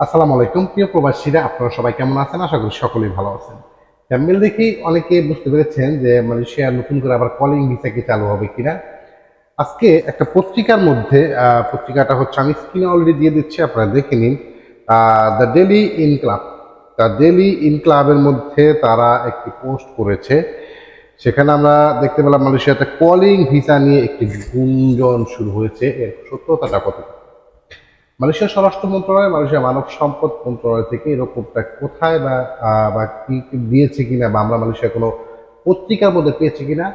আসসালামু আলাইকুম। প্রিয় প্রবাসীরা, আপনারা সবাই কেমন আছেন? আশা করি সকলেই ভালো আছেন। থ্যাম্বেল দেখি অনেকে বুঝতে পেরেছেন যে মালয়েশিয়া নতুন করে আবার কলিং ভিসা কি চালু হবে কিনা। আজকে একটা পত্রিকার মধ্যে পত্রিকাটা হচ্ছে, আমি স্ক্রিনে অলরেডি দিয়ে দিচ্ছি, আপনারা দেখে নিন। The daily Inqilab the daily ইনক্লাবের মধ্যে তারা একটি পোস্ট করেছে। সেখানে আমরা দেখতে পেলাম মালয়েশিয়াতে কলিং ভিসা নিয়ে একটি গুঞ্জন শুরু হয়েছে। এর সত্যতাটা কতটা মালয়েশিয়া স্বরাষ্ট্র মন্ত্রণালয়, মালয়েশিয়া মানব সম্পদ মন্ত্রণালয় থেকে এরকমটা কোথায় বা বা কি দিয়েছে কিনা বা আমরা মালয়েশিয়া কোনো পত্রিকার মধ্যে পেয়েছি কিনা,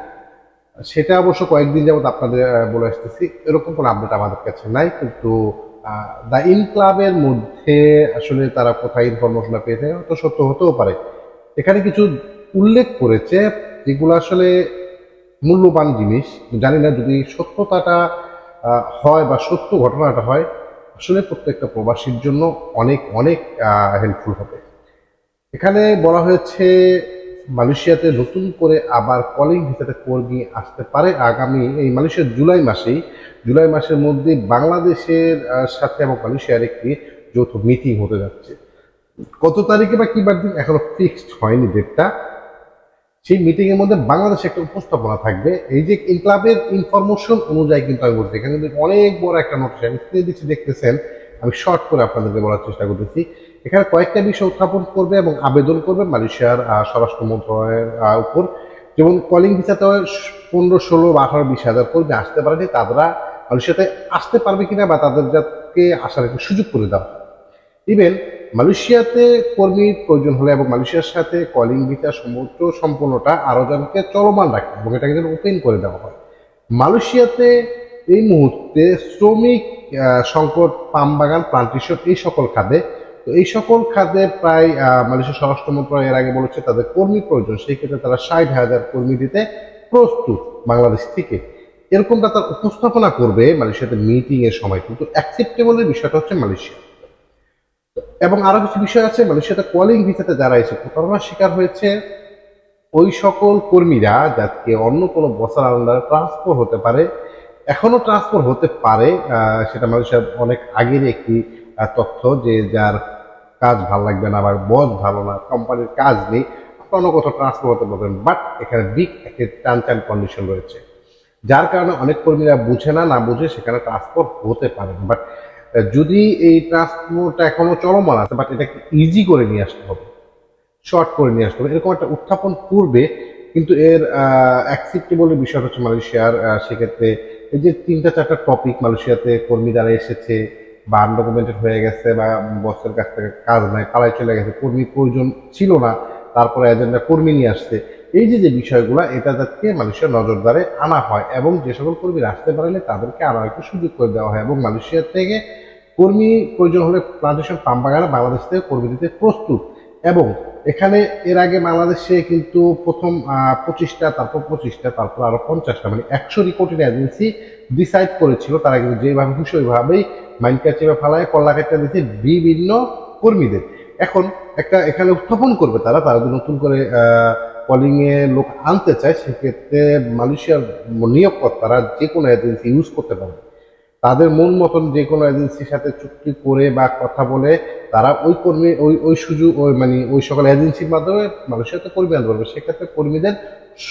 সেটা অবশ্য কয়েকদিন যাবত আপনাদের বলে আসতেছি। এরকম কোনো আপডেট আমাদের কাছে নাই, কিন্তু দ্য ইন ক্লাবের মধ্যে আসলে তারা কোথায় ইনফরমেশনটা পেয়েছে, হয়তো সত্য হতেও পারে। এখানে কিছু উল্লেখ করেছে, যেগুলো আসলে মূল্যবান জিনিস। জানি না যদি সত্যতাটা হয় বা সত্য ঘটনাটা হয় আসলে প্রত্যেকটা প্রবাসীর জন্য অনেক অনেক হেল্পফুল হবে। এখানে বলা হয়েছে মালয়েশিয়াতে নতুন করে আবার কলিং ভিসাতে কর্মী আসতে পারে আগামী, এই মালয়েশিয়ার জুলাই মাসেই। জুলাই মাসের মধ্যে বাংলাদেশের সাথে এবং মালয়েশিয়ার একটি যৌথ মিটিং হতে যাচ্ছে। কত তারিখে বা কিবার দিন এখনও ফিক্সড হয়নি ডেটটা সেই মিটিং এর মধ্যে বাংলাদেশে একটা উপস্থাপনা থাকবে। এই যে ক্লাবের ইনফরমেশন অনুযায়ী কিন্তু আমি বলছি, এখানে অনেক বড় একটা নোটিশ আমি স্ক্রিনে দিচ্ছি, দেখতেছেন। আমি শর্ট করে আপনাদেরকে বলার চেষ্টা করতেছি। এখানে কয়েকটা বিষয় উত্থাপন করবে এবং আবেদন করবে মালয়েশিয়ার স্বরাষ্ট্র মন্ত্রণালয়ের উপর। যেমন কলিং ভিসাতে পনেরো, ষোলো বা আঠারো, বিশ হাজার কর্মী আসতে পারেনি তারা মালয়েশিয়াতে আসতে পারবে কিনা বা তাদের যাতে আসার একটু সুযোগ করে দেওয়া ইভেন মালয়েশিয়াতে কর্মীর প্রয়োজন হলে এবং মালয়েশিয়ার সাথে কলিং ভিসা সমুদ্র সম্পূর্ণটা আরও জনকে চলমান রাখে এবং এটাকে যেন ওপেন করে দেওয়া হয়। মালয়েশিয়াতে এই মুহূর্তে শ্রমিক সংকট, পাম বাগান প্লান্টেশন এই সকল খাদে, তো এই সকল খাতে প্রায় মালয়েশিয়া স্বরাষ্ট্র মন্ত্রণালয় এর আগে বলেছে তাদের কর্মী প্রয়োজন, সেই ক্ষেত্রে তারা ষাট হাজার কর্মী দিতে প্রস্তুত বাংলাদেশ থেকে। এরকমটা তার উপস্থাপনা করবে মালয়েশিয়াতে মিটিং এর সময় কিন্তু অ্যাকসেপ্টেবলের বিষয়টা হচ্ছে মালয়েশিয়া। এবং আরও কিছু বিষয় আছে মালয়েশিয়াতে কলিং ভিসাতে যারা এসে প্রতারণার শিকার হয়েছে, ওই সকল কর্মীরা যাতে অন্য কোনো বসার আন্ডারে ট্রান্সফার হতে পারে, এখনও ট্রান্সফার হতে পারে সেটা মালয়েশিয়ার অনেক আগের একটি তথ্য যে যার কাজ ভালো লাগবে না বা বস ভালো না কোম্পানির কাজ নেই অন্য কোথাও ট্রান্সফার হতে পারবেন বাট এখানে বিগ একটি টার্ন টার্ন কন্ডিশন রয়েছে। যার কারণে অনেক কর্মীরা বুঝে না না বুঝে সেখানে ট্রান্সফার হতে পারেন বাট যদি এই ট্রান্সপোর্টটা এখনও চলমান আছে বাট এটাকে ইজি করে নিয়ে আসতে হবে শর্ট করে নিয়ে আসতে হবে, এরকম একটা উত্থাপন করবে, কিন্তু এর অ্যাকসেপ্টেবলের বিষয় হচ্ছে মালয়েশিয়ার সেক্ষেত্রে এই যে তিনটা চারটা টপিক মালয়েশিয়াতে কর্মী দ্বারা এসেছে, বা আনডকুমেন্টেড হয়ে গেছে, বা বসের কাছ থেকে কাজ নাই, পালাই চলে গেছে, কর্মী প্রয়োজন ছিল না, তারপরে এজেন্ডা কর্মী নিয়ে আসছে, এই যে যে বিষয়গুলো, এটা যাতে মালয়েশিয়ার নজরদারে আনা হয়, এবং যে সকল কর্মীরা আসতে পারলে তাদেরকে আরও একটু সুযোগ করে দেওয়া হয়, এবং মালয়েশিয়া থেকে কর্মী প্রয়োজন হলে প্লান্টেশন পাম বাগানে বাংলাদেশ থেকে কর্মী দিতে প্রস্তুত। এবং এখানে এর আগে বাংলাদেশে কিন্তু প্রথম পঁচিশটা, তারপর পঁচিশটা, তারপর আরও পঞ্চাশটা মানে একশো রিপোর্টের এজেন্সি ডিসাইড করেছিল। তারা কিন্তু যেভাবে খুশি ওইভাবেই মাইনকা চেপে ফেলায় কল্লা দিচ্ছে বিভিন্ন কর্মীদের। এখন একটা এখানে উত্থাপন করবে তারা তারা যদি নতুন করে কলিং এ লোক আনতে চায়, সেক্ষেত্রে মালয়েশিয়ার নিয়োগকর্তারা যে কোনো এজেন্সি ইউজ করতে পারবে। তাদের মন মতন যে কোনো এজেন্সির সাথে চুক্তি করে বা কথা বলে, তারা ওই কর্মী, ওই ওই সুযোগ, ওই মানে ওই সকল এজেন্সির মাধ্যমে মালয়েশিয়াতে কর্মী আনতে পারবে সেক্ষেত্রে কর্মীদের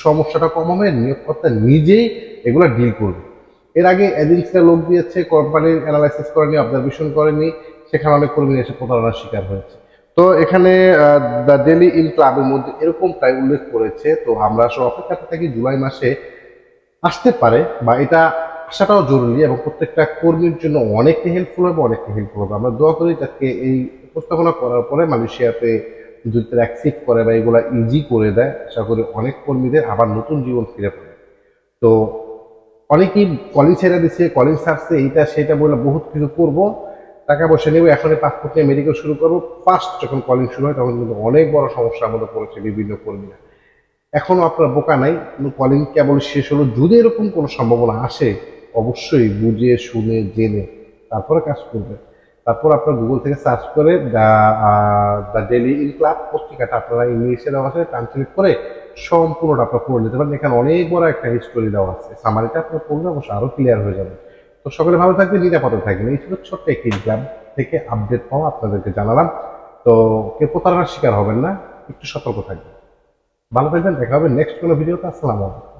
সমস্যাটা কম হবে নিয়োগকর্তা নিজেই এগুলো ডিল করবে। এর আগে এজেন্সিরা লোক দিয়েছে কোম্পানির অ্যানালাইসিস করেনি অবজারভেশন করেনি, সেখানে অনেক কর্মী এসে প্রতারণার শিকার হয়েছে। তো এখানে দ্য ডেলি ইন ক্লাবের মধ্যে এরকমটাই উল্লেখ করেছে, তো আমরা আসলে অপেক্ষাতে থাকি জুলাই মাসে, আসতে পারে বা এটা আসাটাও জরুরি এবং প্রত্যেকটা কর্মীর জন্য অনেকটা হেল্পফুল হবে অনেকটা হেল্পফুল হবে। আমরা দোয়া করি তাকে এই উপস্থাপনা করার পরে মালয়েশিয়াতে যদি তারা অ্যাকসেপ্ট করে বা এগুলা ইজি করে দেয়। আশা করি অনেক কর্মীদের আবার নতুন জীবন ফিরে পাবে। তো অনেকেই কলিং ছেড়ে দিচ্ছে কলিং সার্চে এইটা সেটা বলে বহুত কিছু করব, টাকা পয়সা নেব, এখনই পাসপোর্ট নিয়ে মেডিকেল শুরু করব। ফার্স্ট যখন কলিং শুরু হয় তখন কিন্তু অনেক বড় সমস্যা আমাদের পড়েছে বিভিন্ন কর্মীরা। এখনও আপনার বোকা নাই কলিং কেবল শেষ হলো, যদি এরকম কোনো সম্ভাবনা আসে অবশ্যই বুঝে, শুনে, জেনে তারপরে কাজ করবেন তারপর আপনার গুগল থেকে সার্চ করে দ্য ডেলি ইন ক্লাব পত্রিকাটা আপনারা ইংলিশে দেওয়া আছে ট্রান্সলেট করে সম্পূর্ণটা আপনার পড়ে নিতে পারেন। এখানে অনেক বড় একটা হিস্টোরি দেওয়া আছে। সামারিটা আপনার পড়লে অবশ্যই আরও ক্লিয়ার হয়ে যাবে। তো সকলে ভালো থাকবে নিরাপদে থাকবেন। এই ছিল ছোট্ট একটি ক্লাব থেকে আপডেট পাওয়া আপনাদেরকে জানালাম। তো কেউ প্রতারণার শিকার হবেন না, একটু সতর্ক থাকবেন। ভালো থাকবেন, দেখা হবে নেক্সট কোনো ভিডিওতে। আসসালামু আলাইকুম।